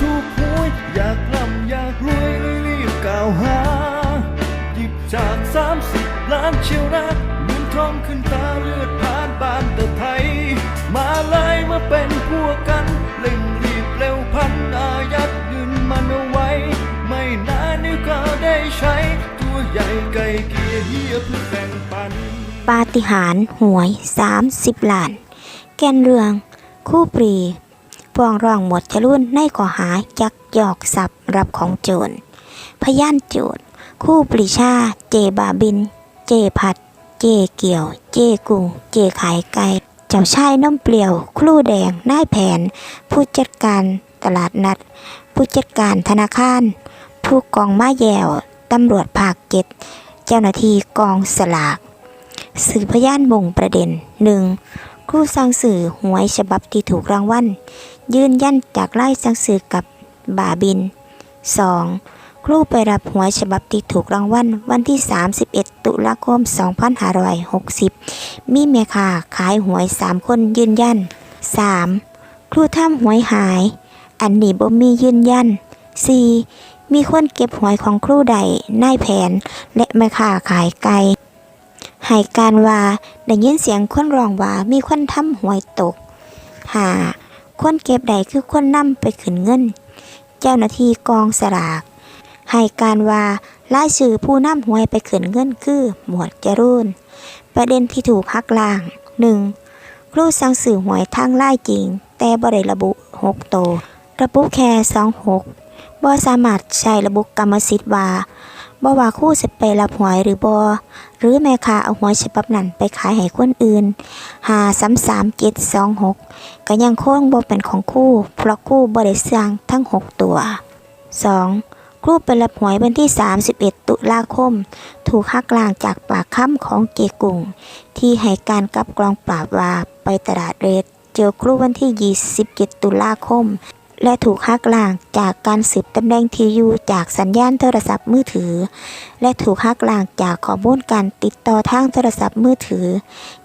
ถูกหวยอยากร่ำอยากรวยเลยรีบกล่าวหา หยิบจากสามสิบล้านเชียวนะเงินทองขึ้นตาเลือดผ่านบ้านตะไทย มาเลยมาเป็นพวกกันเร่งรีบเร็วพันอายัดเงินมันเอาไว้ ไม่นานเดี๋ยวก็ได้ใช้ ตัวใหญ่ไก่เกียเฮียเพื่อแบ่งปัน ปาฏิหาริย์หวย 30 ล้าน แกนเรือง คู่ปรี ฟ้องร้องหมวดจรุ่นในข้อหายักยอกทรัพย์รับของโจร พยานโจทย์คู่ปรีชา เจบาบิน เจพัด เจเกี่ยว เจกุ้ง เจขายไก่ เจ้าชายน้ำเปลี่ยว ครูแดงนายแผน ผู้จัดการตลาดนัด ผู้จัดการธนาคาร ผู้กองมาแยวตำรวจภาคเจ็ดเจ้าหน้าที่กองสลาก สื่อพยานบ่งประเด็น 1. ค รูสั่งสื่อหวยฉบับที่ถูกรางวัลยืนยันจากไล่สังสื่อกับบ่าบิน 2. ครูไปรับหวยฉบับที่ถูกรางวัลวันที่ 31 ตุลาคม 2560 มีแม่ค้าขายหวย 3 คนยืนยัน 3. ครูทำหวยหาย อันนี้บ่มียืนยัน 4. มีคนเก็บหวยของครูใดนายแผน และแม่ค้าขายไก่ ให้การว่าได้ยินเสียงคนร้องว่ามีคนทำหวยตกหาคนเก็บใดคือคนนำไปขึ้นเงิน เจ้าหน้าที่กองสลากให้การว่าล่ายชื่อผู้นำหวยไปขึ้นเงินคือ หมวดจรูนประเด็นที่ถูกหักล้าง 1. ครูสั่งสื่อหวยทางไล่จริง แต่บ่ได้ระบุ 6 โต ระบุแค่26บ่สามารถใช้ระบุกรรมสิทธิ์ว่า บ่ว่าคู่สิไปรับหวยหรือบ่หรือแม่ค้าเอาหวยฉบับนั้นไปขายให้คนอื่นหาสามสามเจ็ดสองหกก็ยังคงบ่เป็นของคู่ เพราะคู่บ่ได้สร้างทั้งหกตัว 2. ครู่ไปรับหวยวันที่ 31 ตุลาคม ถูกหักลางจากปากค่ำของเกกุงที่ให้การกับกองปราบว่าไปตลาดเรดเจอครูวันที่ 27 ตุลาคม และถูกหักล้างจากการสืบตำแหน่งทีอยู่จากสัญญาณโทรศัพท์มือถือ และถูกหักล้างจากข้อมูลการติดต่อทางโทรศัพท์มือถือ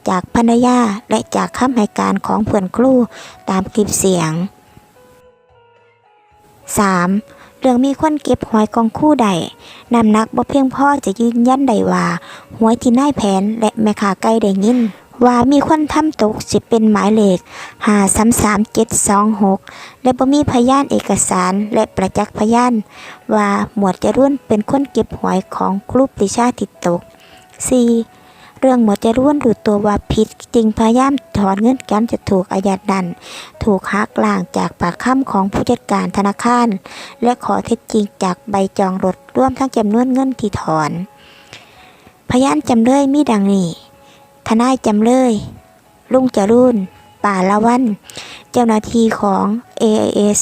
จากภรรยาและจากคำให้การของเพื่อนครูตามคลิปเสียง 3. เรื่องมีคนเก็บหวยกองคู่ใดนำนักบ่เพียงพ่อจะยืนยันได้ว่าหวยที่นายแผนและแม่ค้าไก่ได้ยิน ว่ามีคนทำตกสิเป็นหมายเลข533726และบ่มีพยานเอกสารและประจักษ์พยาน ว่าหมวดจรุ่นเป็นคนเก็บหวยของครูปรีชาติดตก 4. เรื่องหมวดจรุ่นรู้ตัวว่าผิดจึงพยายามถอนเงินกันจะถูกอายัดนั้น ถูกหักล้างจากปากคำของผู้จัดการธนาคาร และขอเท็จจริงจากใบจองรถร่วมทั้งจำนวนเงินที่ถอน พยานจำเลยมีดังนี้ นายจำเลย ลุงจรุนป่าละวัน เจ้าหน้าที่ของ AIS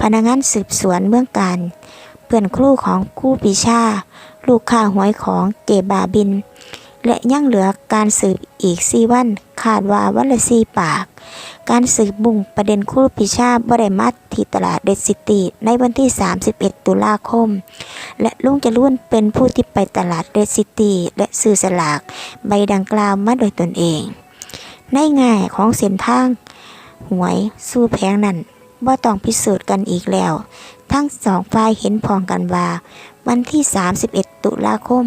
พนักงานสืบสวนเมืองการ เพื่อนครูของคู่ปีชา ลูกค้าหวยของเจบาบิน และยังเหลือการสืบอีกสี่วันคาดว่าวันละสี่ปาก การสืบบุ่งประเด็นครู่ปีชาบริมัดที่ตลาดเดดซิตี้ในวันที่ 31 ตุลาคม และลุงจะรุ่นเป็นผู้ที่ไปตลาดเดดซิตี้และซื้อสลากใบดังกล่าวมาโดยตนเอง ในง่ายของเส้นทาง หวยสู้แพงนั่นว่าต้องพิสูจน์กันอีกแล้ว ทั้งสองฝ่ายเห็นพ้องกันว่า วันที่ 31 ตุลาคม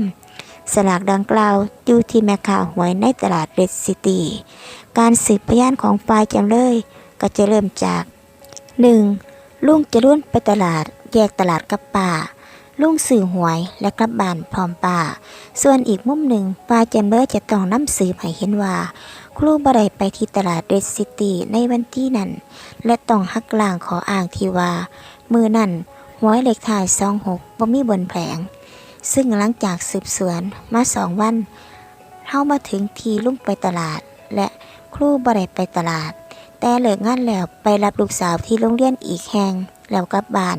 สลากดังกล่าวอยู่ที่แม่ค้าหวยในตลาดเรดซิตี้การสืบพยานของฝ่ายจำเลย ก็จะเริ่มจาก 1. ลุงจะรุ่นไปตลาดแยกตลาดกับป่าลุงสื่อหวยและกลับบ้านพร้อมป่า ส่วนอีกมุมหนึ่งฝ่ายจำเลยจะต้องนำสืบให้เห็นว่า ครูบไดไปที่ตลาดเรดซิตี้ในวันที่นั้น และต้องหักล้างขออ้างที่ว่า มือนั่นหวยเลขท้าย26บ่มีบนแผง ซึ่งหลังจากสืบสวนมาสองวันเข้ามาถึงทีลุ่งไปตลาด และครูบ่ได้ไปตลาด แต่เลิกงานแล้วไปรับลูกสาวที่โรงเรียนอีกแห่งแล้วกลับบ้าน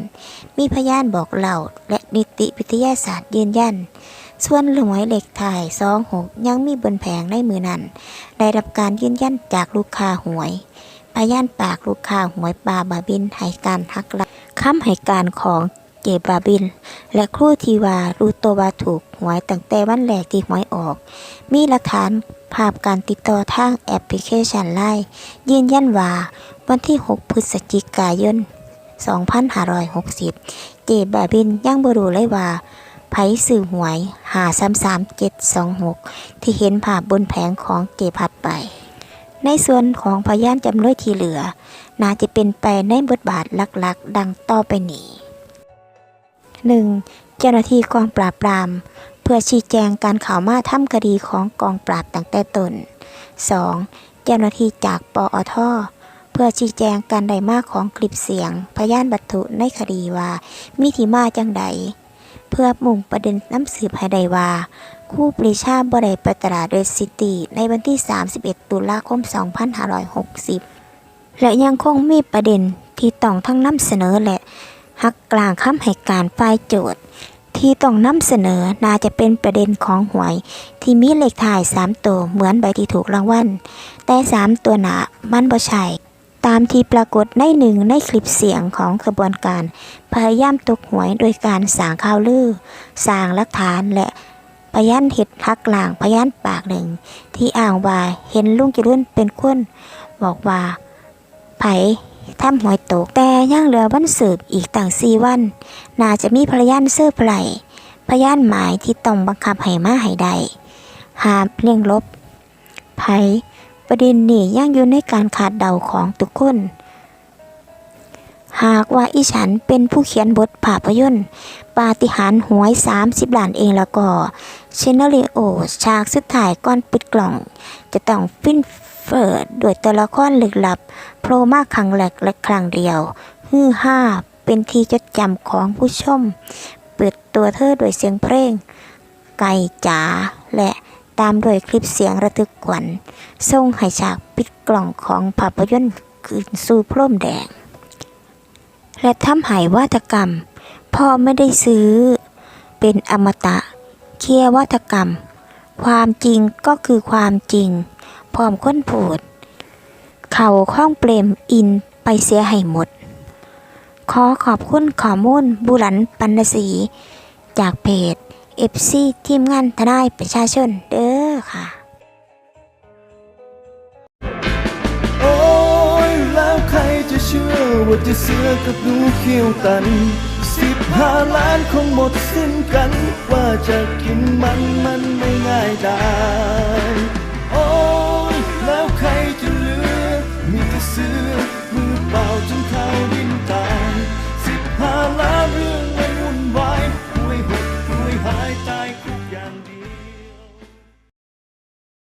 มีพยานบอกเล่าและนิติวิทยาศาสตร์ยืนยัน ส่วนหวยเหล็กถ่ายสองหกยังมีบนแผงในมือนั้น ได้รับการยืนยันจากลูกค้าหวย พยานปากลูกค้าหวยปลาบาบินให้การทักลักคำให้การของ เจบาบิน และครูทีวารู้ตัวว่าถูกหวยตั้งแต่วันแรกที่หวยออก มีหลักฐานภาพการติดต่อทางแอปพลิเคชันไลน์ยืนยันว่าวันที่ 6 พฤศจิกายน 2560 เจบาบินยังบรูเลยว่าไผสื่อหวยหา33726 ที่เห็นภาพบนแผงของเจพัดไป ในส่วนของพยานจำเลยที่เหลือ น่าจะเป็นไปในบทบาทหลักๆ ดังต่อไปนี้ 1. เจ้าหน้าที่กองปราบปราม เพื่อชี้แจงการข่าวมาทำคดีของกองปราบตั้งแต่ต้น 2. เจ้าหน้าที่จากปอทเพื่อชี้แจงการใดมาของคลิปเสียง พยานบัตถุในคดีว่ามีที่มาจังใด เพื่อมุ่งประเด็นน้ำสืบให้ได้ว่าคู่ปรีชาบริไปตลาดเดซิตีในวันที่ 31 ตุลาคม 2560 และยังคงมีประเด็นที่ต้องทั้งนำเสนอและ หักกลางคำให้การฝ่ายโจทย์ ที่ต้องนำเสนอน่าจะเป็นประเด็นของหวย ที่มีเลขถ่าย 3 ตัวเหมือนใบที่ถูกรางวัลแต่ 3 ตัวหนามันบ่ใช่ตามที่ปรากฏในหนึ่งในคลิปเสียงของกระบวนการ พยายามตกหวยโดยการสางข่าวลือสางหลักฐานและพยานเห็ดหักกลางพยานปากหนึ่ง ที่อ้างว่าเห็นลุงกิรุ่นเป็นคนบอกว่าไผ ทำหวยตก แต่ยังเหลือวันสืบอีกต่างสี่วัน น่าจะมีพยานเสื้อไพรพยานหมายที่ต้องบังคับให้มาให้ได้หาเลี่ยงลบไผประเด็นนี้ยังอยู่ในการขาดเดาของทุกคน หากว่าอีฉันเป็นผู้เขียนบทภาพยนตร์ ปาฏิหาริย์หวย 30ล้านเองล้วก็เชนเนอริโอฉากสุดท้ายก่อนปิดกล่อง จะต้องฟิน เฟิร์ดด้วยตัวละครลึกลับโผล่มาครั้งแรกและครั้งเดียวฮือห้าเป็นที่จดจำของผู้ชม เปิดตัวเธอด้วยเสียงเพลง ไก่จ๋าและตามด้วยคลิปเสียงระทึกขวัญส่งให้ฉากปิดกล่องของภาพยนตร์คืนสู่พร่มแดง และทำให้วาทกรรม พ่อไม่ได้ซื้อ เป็นอมตะ เคียวาทกรรม ความจริงก็คือความจริง พร้อมค้นโผดเขาข้องเปรมอินไปเสียให้หมด ขอขอบคุณข้อมูลบุรันปันสี จากเพจ FC ทีมงานทนายประชาชนเด้อค่ะ โอ้ยแล้วใครจะเชื่อว่าจะเสือกับหนูเขี้ยวตัน สิบห้าล้านคงหมดสิ้นกัน ว่าจะกินมันมันไม่ง่ายได้ soon.